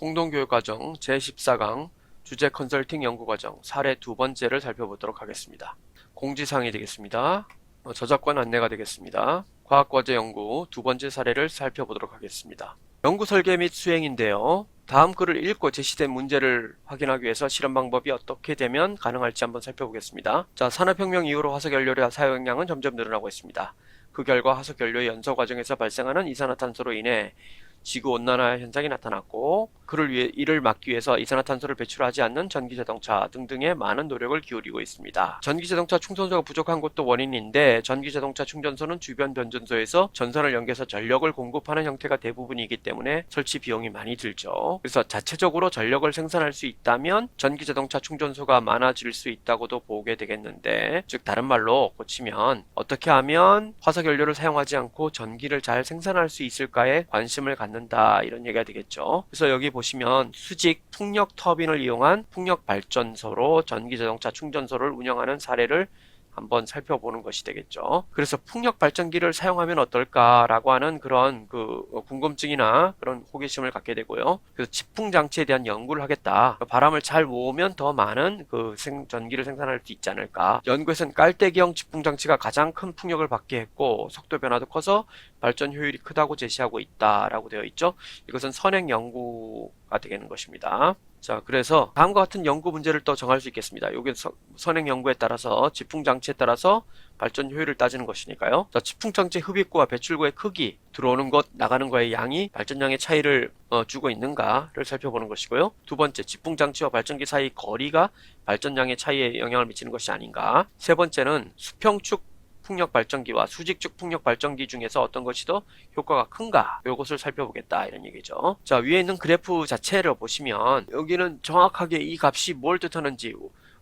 공동교육과정 제14강 주제 컨설팅 연구과정 사례 두 번째를 살펴보도록 하겠습니다. 공지사항이 되겠습니다. 어, 저작권 안내가 되겠습니다. 과학과제 연구 두 번째 사례를 살펴보도록 하겠습니다. 연구 설계 및 수행인데요. 다음 글을 읽고 제시된 문제를 확인하기 위해서 실험 방법이 어떻게 되면 가능할지 한번 살펴보겠습니다. 자, 산업혁명 이후로 화석연료의 사용량은 점점 늘어나고 있습니다. 그 결과 화석연료의 연소 과정에서 발생하는 이산화탄소로 인해 지구 온난화 현상이 나타났고 그를 위해 이를 막기 위해서 이산화탄소를 배출하지 않는 전기 자동차 등등에 많은 노력을 기울이고 있습니다. 전기 자동차 충전소가 부족한 것도 원인인데 전기 자동차 충전소는 주변 변전소에서 전선을 연계해서 전력을 공급하는 형태가 대부분이기 때문에 설치 비용이 많이 들죠. 그래서 자체적으로 전력을 생산할 수 있다면 전기 자동차 충전소가 많아질 수 있다고도 보게 되겠는데 즉 다른 말로 고치면 어떻게 하면 화석 연료를 사용하지 않고 전기를 잘 생산할 수 있을까에 관심을 갖는 다 이런 얘기가 되겠죠. 그래서 여기 보시면 수직 풍력 터빈을 이용한 풍력 발전소로 전기 자동차 충전소를 운영하는 사례를 한번 살펴보는 것이 되겠죠. 그래서 풍력 발전기를 사용하면 어떨까라고 하는 그런 그 궁금증이나 그런 호기심을 갖게 되고요. 그래서 지풍 장치에 대한 연구를 하겠다. 바람을 잘 모으면 더 많은 그 생, 전기를 생산할 수 있지 않을까. 연구에서는 깔때기형 지풍 장치가 가장 큰 풍력을 받게 했고 속도 변화도 커서 발전 효율이 크다고 제시하고 있다라고 되어 있죠. 이것은 선행 연구가 되는 것입니다. 자, 그래서 다음과 같은 연구 문제를 또 정할 수 있겠습니다. 여기 선행 연구에 따라서 지풍 장치에 따라서 발전 효율을 따지는 것이니까요. 자, 지풍 장치 흡입구와 배출구의 크기, 들어오는 것, 나가는 거의 양이 발전량의 차이를 어, 주고 있는가를 살펴보는 것이고요. 두 번째, 지풍 장치와 발전기 사이 거리가 발전량의 차이에 영향을 미치는 것이 아닌가. 세 번째는 수평축 풍력 발전기와 수직축 풍력 발전기 중에서 어떤 것이 더 효과가 큰가? 이것을 살펴보겠다. 이런 얘기죠. 자 위에 있는 그래프 자체를 보시면 여기는 정확하게 이 값이 뭘 뜻하는지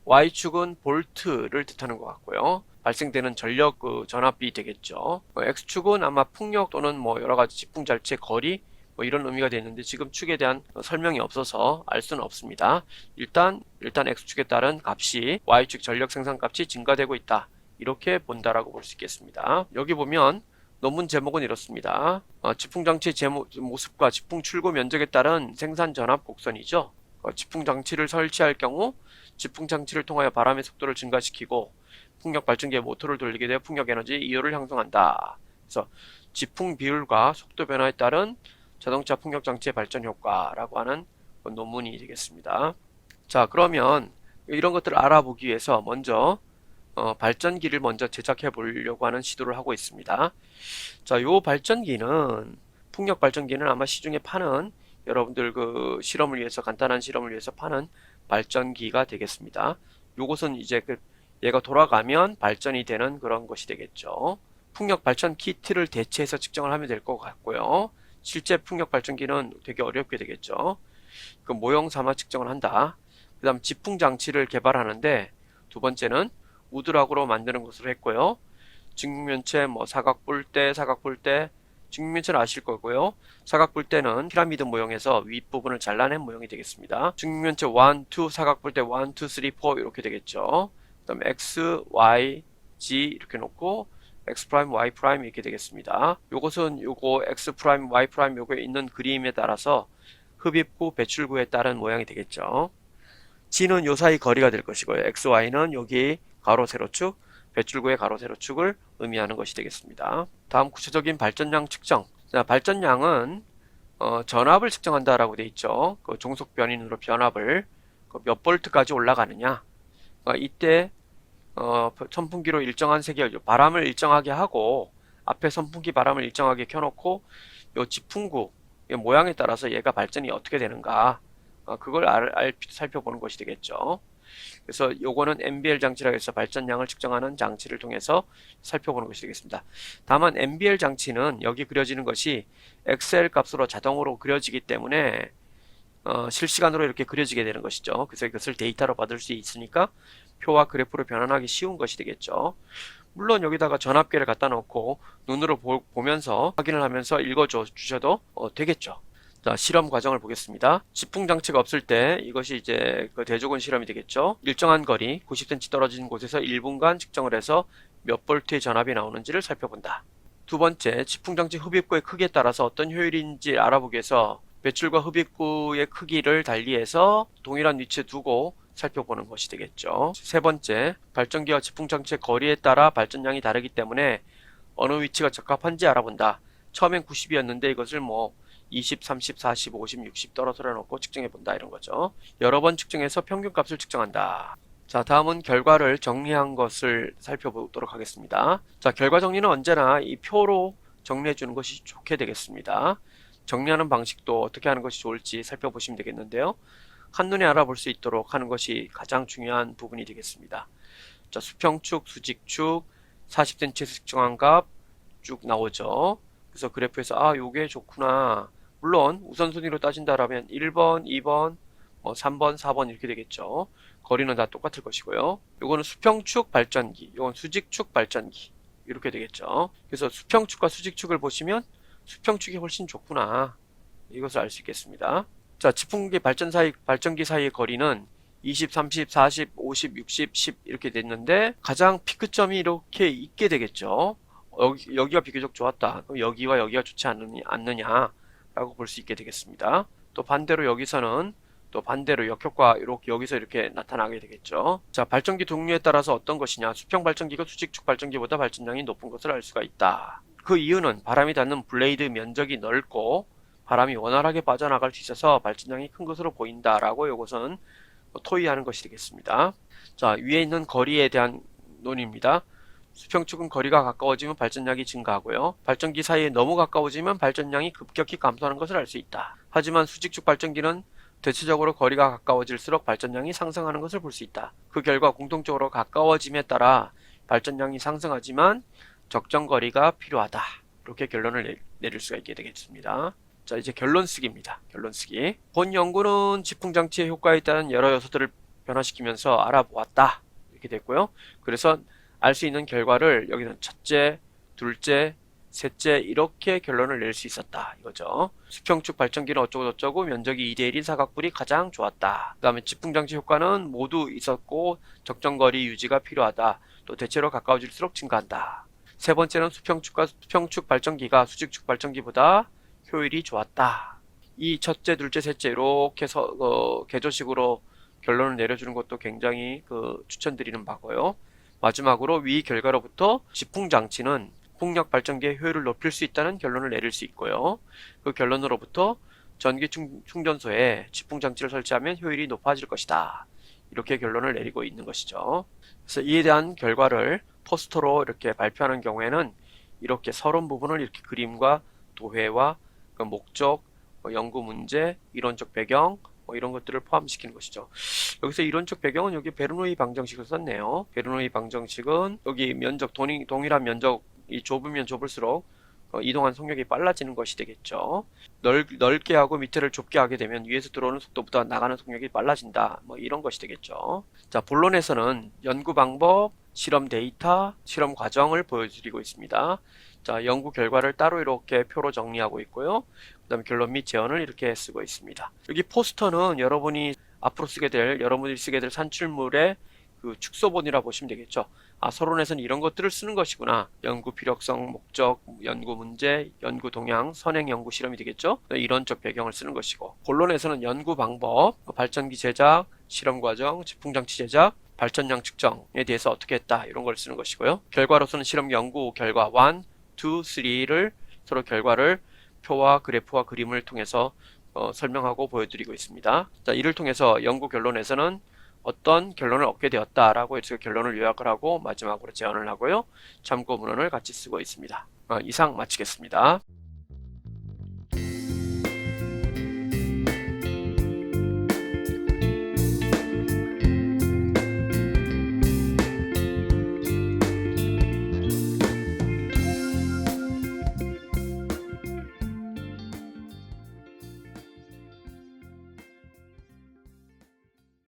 Y축은 볼트를 뜻하는 것 같고요. 발생되는 전력 그 전압비 되겠죠. 어, X축은 아마 풍력 또는 뭐 여러가지 지풍잘체 거리 뭐 이런 의미가 되는데 지금 축에 대한 설명이 없어서 알 수는 없습니다. 일단 일단 X축에 따른 값이 Y축 전력 생산 값이 증가되고 있다 이렇게 본다라고 볼 수 있겠습니다. 여기 보면 논문 제목은 이렇습니다. 어, 지풍장치 모습과 지풍 출고 면적에 따른 생산 전압 곡선이죠. 어, 지풍장치를 설치할 경우 지풍장치를 통하여 바람의 속도를 증가시키고 풍력 발전기의 모터를 돌리게 되어 풍력 에너지 이율을 형성한다. 그래서 지풍 비율과 속도 변화에 따른 자동차 풍력 장치의 발전 효과라고 하는 논문이 되겠습니다. 자, 그러면 이런 것들을 알아보기 위해서 먼저 어, 발전기를 먼저 제작해 보려고 하는 시도를 하고 있습니다. 자, 요 발전기는 풍력 발전기는 아마 시중에 파는 여러분들 그 실험을 위해서 간단한 실험을 위해서 파는 발전기가 되겠습니다. 요것은 이제 그 얘가 돌아가면 발전이 되는 그런 것이 되겠죠. 풍력 발전 키트를 대체해서 측정을 하면 될 것 같고요. 실제 풍력 발전기는 되게 어렵게 되겠죠. 그 모형 삼아 측정을 한다. 그 다음 지풍 장치를 개발하는데 두 번째는 우드락으로 만드는 것으로 했고요. 직면체 뭐 사각뿔대, 사각뿔대, 직면체는 아실 거고요. 사각뿔대는 피라미드 모형에서 윗부분을 잘라낸 모형이 되겠습니다. 직면체 1, 2, 사각뿔대 1, 2, 3, 4 이렇게 되겠죠. 그 다음에 X, Y, G 이렇게 놓고 X 프라임, Y 프라임 이렇게 되겠습니다. 요것은 요거 X 프라임, Y 프라임 요거에 있는 그림에 따라서 흡입구, 배출구에 따른 모양이 되겠죠. G는 요 사이 거리가 될 것이고요. X, Y는 여기 가로 세로축, 배출구의 가로 세로축을 의미하는 것이 되겠습니다. 다음 구체적인 발전량 측정. 자, 발전량은 어, 전압을 측정한다라고 되어 있죠. 그 종속 변인으로 변압을 그 몇 볼트까지 올라가느냐. 어, 이때 어, 선풍기로 일정한 세계 바람을 일정하게 하고 앞에 선풍기 바람을 일정하게 켜놓고 요 지풍구 모양에 따라서 얘가 발전이 어떻게 되는가 어, 그걸 알, 알, 살펴보는 것이 되겠죠. 그래서 요거는 MBL 장치라고 해서 발전량을 측정하는 장치를 통해서 살펴보는 것이 되겠습니다. 다만 MBL 장치는 여기 그려지는 것이 엑셀 값으로 자동으로 그려지기 때문에 어, 실시간으로 이렇게 그려지게 되는 것이죠. 그래서 이것을 데이터로 받을 수 있으니까 표와 그래프로 변환하기 쉬운 것이 되겠죠. 물론 여기다가 전압계를 갖다 놓고 눈으로 보, 면서 확인을 하면서 읽어줘 주셔도 어, 되겠죠. 자, 실험 과정을 보겠습니다. 지풍 장치가 없을 때 이것이 이제 그 대조군 실험이 되겠죠. 일정한 거리 90cm 떨어진 곳에서 1분간 측정을 해서 몇 볼트의 전압이 나오는지를 살펴본다. 두 번째, 지풍 장치 흡입구의 크기에 따라서 어떤 효율인지 알아보기 위해서 배출과 흡입구의 크기를 달리해서 동일한 위치에 두고 살펴보는 것이 되겠죠. 세 번째, 발전기와 지풍 장치의 거리에 따라 발전량이 다르기 때문에 어느 위치가 적합한지 알아본다. 처음엔 90이었는데 이것을 뭐 20, 30, 40, 50, 60 떨어뜨려 놓고 측정해 본다 이런 거죠. 여러 번 측정해서 평균값을 측정한다. 자, 다음은 결과를 정리한 것을 살펴보도록 하겠습니다. 자, 결과 정리는 언제나 이 표로 정리해 주는 것이 좋게 되겠습니다. 정리하는 방식도 어떻게 하는 것이 좋을지 살펴보시면 되겠는데요. 한눈에 알아볼 수 있도록 하는 것이 가장 중요한 부분이 되겠습니다. 자, 수평축, 수직축, 40cm에서 측정한 값 쭉 나오죠. 그래서 그래프에서 아, 요게 좋구나. 물론 우선순위로 따진다라면 1번, 2번, 뭐 3번, 4번 이렇게 되겠죠. 거리는 다 똑같을 것이고요. 요거는 수평축 발전기, 요건 수직축 발전기 이렇게 되겠죠. 그래서 수평축과 수직축을 보시면 수평축이 훨씬 좋구나. 이것을 알 수 있겠습니다. 자, 지풍기 발전 사이, 발전기 사이의 거리는 20, 30, 40, 50, 60, 10 이렇게 됐는데 가장 피크점이 이렇게 있게 되겠죠. 여기, 여기가 비교적 좋았다. 그럼 여기와 여기가 좋지 않느냐, 않느냐 라고 볼 수 있게 되겠습니다. 또 반대로 여기서는 또 반대로 역효과 이렇게 여기서 이렇게 나타나게 되겠죠. 자, 발전기 동류에 따라서 어떤 것이냐? 수평 발전기가 수직축 발전기보다 발전량이 높은 것을 알 수가 있다. 그 이유는 바람이 닿는 블레이드 면적이 넓고 바람이 원활하게 빠져나갈 수 있어서 발전량이 큰 것으로 보인다라고 이것은 토의하는 것이 되겠습니다. 자, 위에 있는 거리에 대한 논의입니다. 수평축은 거리가 가까워지면 발전량이 증가하고요. 발전기 사이에 너무 가까워지면 발전량이 급격히 감소하는 것을 알 수 있다. 하지만 수직축 발전기는 대체적으로 거리가 가까워질수록 발전량이 상승하는 것을 볼 수 있다. 그 결과 공통적으로 가까워짐에 따라 발전량이 상승하지만 적정 거리가 필요하다. 이렇게 결론을 내, 내릴 수가 있게 되겠습니다. 자, 이제 결론 쓰기입니다. 결론 쓰기. 본 연구는 지풍 장치의 효과에 따른 여러 요소들을 변화시키면서 알아보았다. 이렇게 됐고요. 그래서 알 수 있는 결과를 여기는 첫째, 둘째, 셋째 이렇게 결론을 낼 수 있었다 이거죠. 수평축 발전기는 어쩌고 저쩌고 면적이 2대1인 사각불이 가장 좋았다. 그 다음에 지풍장치 효과는 모두 있었고 적정거리 유지가 필요하다. 또 대체로 가까워질수록 증가한다. 세 번째는 수평축과 수평축 발전기가 수직축 발전기보다 효율이 좋았다. 이 첫째, 둘째, 셋째 이렇게 해서 어, 개조식으로 결론을 내려주는 것도 굉장히 그 추천드리는 바고요. 마지막으로 위 결과로부터 지풍 장치는 풍력 발전기의 효율을 높일 수 있다는 결론을 내릴 수 있고요. 그 결론으로부터 전기 충, 충전소에 지풍 장치를 설치하면 효율이 높아질 것이다. 이렇게 결론을 내리고 있는 것이죠. 그래서 이에 대한 결과를 포스터로 이렇게 발표하는 경우에는 이렇게 서론 부분을 이렇게 그림과 도회와 그 목적, 뭐 연구 문제, 이론적 배경, 뭐 이런 것들을 포함시키는 것이죠. 여기서 이론적 배경은 여기 베르노이 방정식을 썼네요. 베르노이 방정식은 여기 면적 동일, 동일한 면적이 좁으면 좁을수록 어, 이동한 속력이 빨라지는 것이 되겠죠. 넓, 넓게 하고 밑에를 좁게 하게 되면 위에서 들어오는 속도보다 나가는 속력이 빨라진다. 뭐 이런 것이 되겠죠. 자, 본론에서는 연구 방법, 실험 데이터, 실험 과정을 보여드리고 있습니다. 자, 연구 결과를 따로 이렇게 표로 정리하고 있고요. 그 다음에 결론 및 제언을 이렇게 쓰고 있습니다. 여기 포스터는 여러분이 앞으로 쓰게 될, 여러분들이 쓰게 될 산출물의 그 축소본이라 보시면 되겠죠. 아, 서론에서는 이런 것들을 쓰는 것이구나. 연구 필요성, 목적, 연구 문제, 연구 동향, 선행 연구 실험이 되겠죠. 이론적 배경을 쓰는 것이고, 본론에서는 연구 방법, 발전기 제작, 실험 과정, 지풍장치 제작, 발전량 측정에 대해서 어떻게 했다 이런 걸 쓰는 것이고요. 결과로서는 실험 연구 결과 1, 2, 3를 서로 결과를 표와 그래프와 그림을 통해서 어, 설명하고 보여드리고 있습니다. 자, 이를 통해서 연구 결론에서는 어떤 결론을 얻게 되었다라고 해서 결론을 요약을 하고 마지막으로 제언을 하고요. 참고 문헌을 같이 쓰고 있습니다. 어, 이상 마치겠습니다.